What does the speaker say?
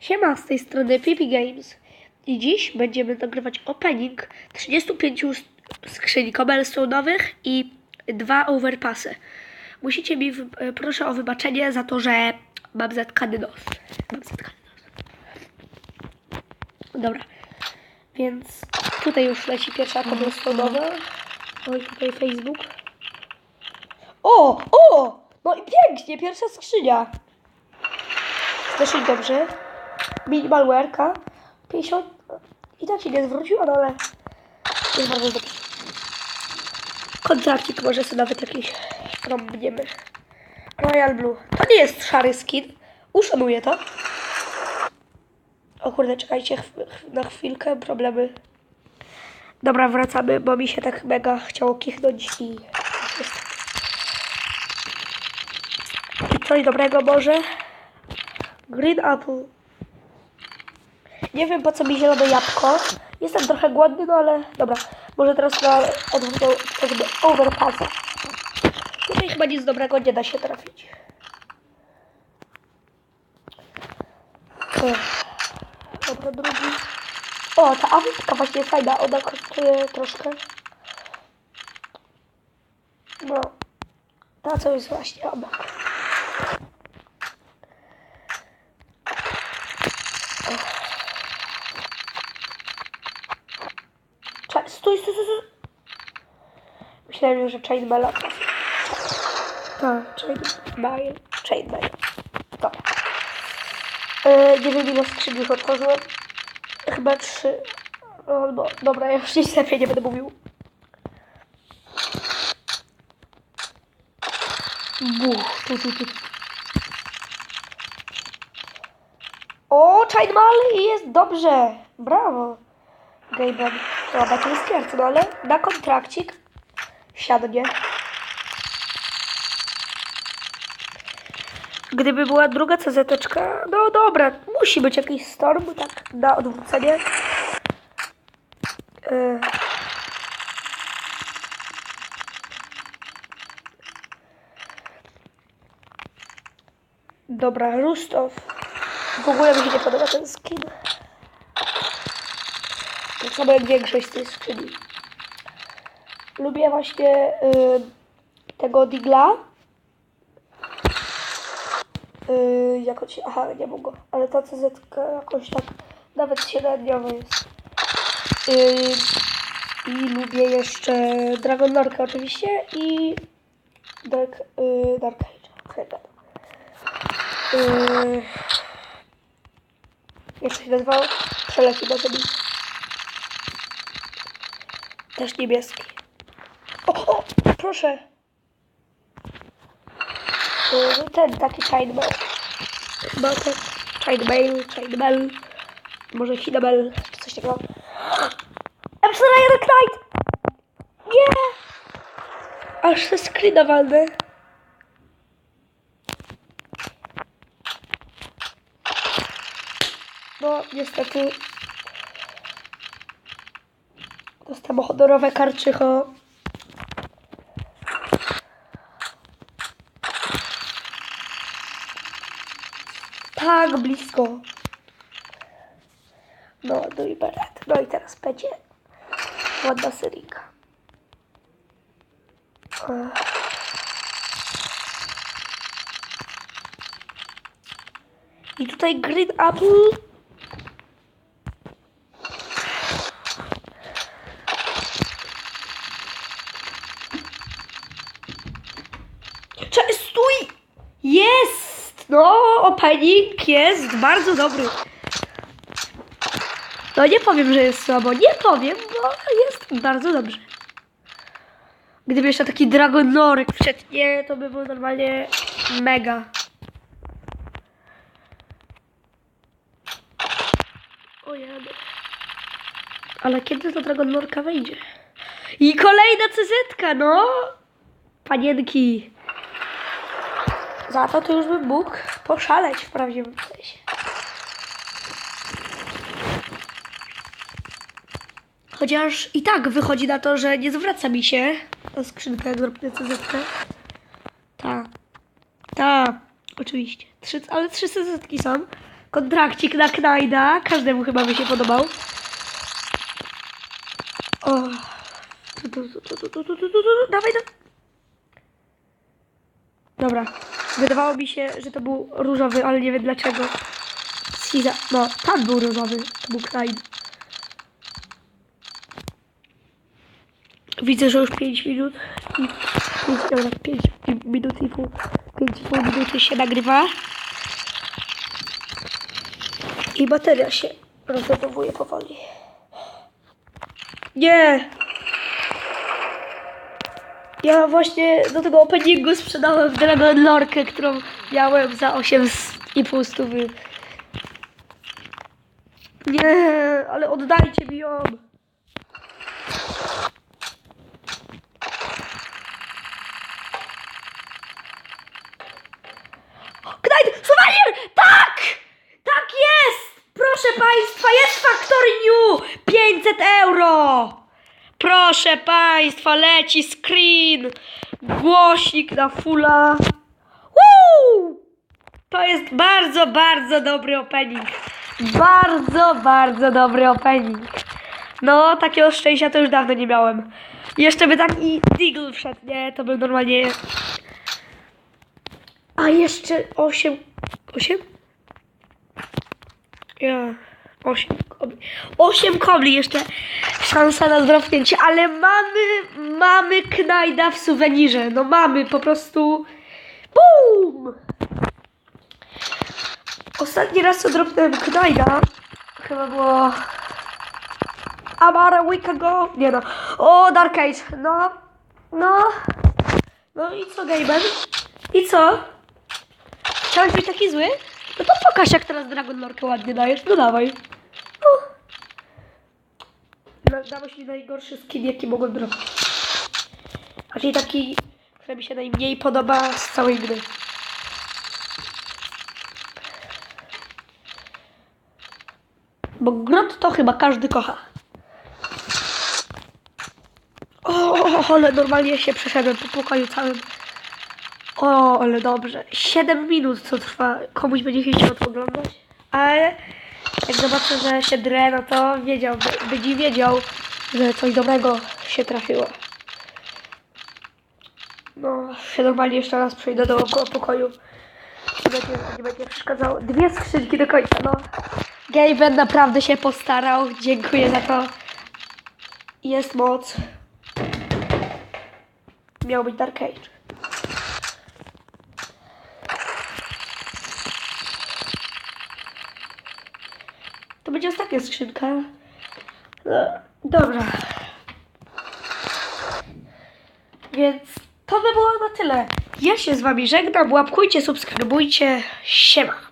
Siema, z tej strony Pipi Games. I dziś będziemy nagrywać opening 35 s- skrzyń cobblestone'owych i dwa overpassy. Musicie mi, e, proszę o wybaczenie za to, że mam zatkany nos. Mam zatkany nos. Dobra, więc tutaj już leci pierwsza cobblestone'owa. Oj, tutaj Facebook. O, o! No i pięknie, pierwsza skrzynia. Dosyć dobrze. Minimalwerka. 50. I tak się nie zwróciła, no ale jest bardzo dobrze. Kontrakcik może sobie nawet jakiś robniemy. Royal Blue. To nie jest szary skin. Uszanuję to. O kurde, czekajcie chw- na chwilkę, problemy. Dobra, wracamy, bo mi się tak mega chciało kichnąć i... I coś dobrego może? Green apple. Nie wiem po co mi zielone jabłko. Jestem trochę głodny, no ale dobra. Może teraz na odwrócę jakby overpassa. Tutaj chyba nic dobrego nie da się trafić. Dobra, drugi. O, ta awipka właśnie fajna. Ona kosztuje troszkę. No. Ta co jest właśnie obok. Stój, stój, stój, stój. Myślałem, że Chainmaila. Tak, Chainmail, Chainmail. Dobra. E, nie wiem ile skrzyni otworzyłem. Chyba trzy. Albo, dobra, ja już nic lepiej nie będę mówił. Buch, tu, tu, tu. O, Chainmail jest dobrze. Brawo. No, na tym jest no ale na kontrakcik siadnie. Gdyby była druga cz no dobra, musi być jakiś storm, tak, na odwrócenie. Yy. Dobra, Rustow. W ogóle mi się nie podoba ten skin. Tak samo jak większość tej skrzyni. Lubię właśnie y, tego digla. Y, jak on się... Aha, nie mogę. Ale ta CZ jakoś tak nawet średniowa jest. Y, I lubię jeszcze Dragon Lorkę oczywiście i Dark, y, Dark Age. Y, jeszcze się nazywał Przeleci do ziemi. Też niebieski. O, o proszę. Ten taki Chainmail. Chyba ten Chainmail, Chainmail. Może Hinabel, czy coś takiego. Epsilon Knight! Nie! Aż se screena walnę. No, niestety. To samochodorowe karczycho. Tak, blisko. No, no i beret. No i teraz będzie ładna seryjka. I tutaj Green Apple. Cze- Stój! Jest! No, opening jest bardzo dobry. No nie powiem, że jest słabo, nie powiem, no jest bardzo dobrze. Gdyby jeszcze taki Dragonorek wszedł, nie, to by był normalnie mega. O jadę. Ale kiedy to Dragonorka wejdzie? I kolejna CZ, no! Panienki. Za to to już by mógł poszaleć w prawdziwym sensie. Chociaż i tak wychodzi na to, że nie zwraca mi się ta skrzynka, jak zrobię CZ. Ta. Ta. Oczywiście. Trzy, ale trzy CZ są. Kontrakcik na Knajda. Każdemu chyba by się podobał. O. Dawaj, dawaj. Dobra. Wydawało mi się, że to był różowy, ale nie wiem dlaczego. Schiza. No, tam był różowy. To był Knight. Widzę, że już 5 minut. I, pięć, dobra, 5 minut i pół. 5,5 minuty się nagrywa. I bateria się rozładowuje powoli. Nie! Ja właśnie do tego openingu sprzedałem Dragon Lorkę, którą miałem za 8,5 stówy. Nie, ale oddajcie mi ją. Knight! Tak! Tak jest! Proszę Państwa, jest Factory New! 500 euro! Proszę Państwa, leci screen! Głośnik na fulla. Woo! To jest bardzo, bardzo dobry opening. Bardzo, bardzo dobry opening. No, takiego szczęścia to już dawno nie miałem. Jeszcze by tak i Deagle wszedł, nie? To by normalnie... A jeszcze 8... 8? Ja... 8 kobli. 8 kobli jeszcze. Szansa na zdrownięcie, ale mamy, mamy Knajda w suwenirze. No mamy po prostu. BUM! Ostatni raz co dropnąłem Knajda chyba było about a week ago. Nie no. O, Dark Age. No. No. No i co, Gaben? I co? Chciałeś być taki zły? No to pokaż, jak teraz Dragon Lorkę ładnie dajesz. No dawaj. Da- Dałeś mi najgorszy skin, jaki mogłem zrobić. Czyli taki, który mi się najmniej podoba z całej gry. Bo grot to chyba każdy kocha. O, ale normalnie się przeszedłem po pokoju całym. O, ale dobrze. 7 minut co trwa. Komuś będzie się chciał oglądać. Ale jak zobaczę, że się drę, no to wiedział, będzie wiedział, że coś dobrego się trafiło. No, się normalnie jeszcze raz przejdę do pokoju. Nie będzie, nie będzie przeszkadzało. Dwie skrzynki do końca, no. Gaben naprawdę się postarał. Dziękuję za to. Jest moc. Miał być Dark Age. To będzie ostatnia skrzynka. No, dobra. Więc to by było na tyle. Ja się z wami żegnam. Łapkujcie, subskrybujcie. Siema.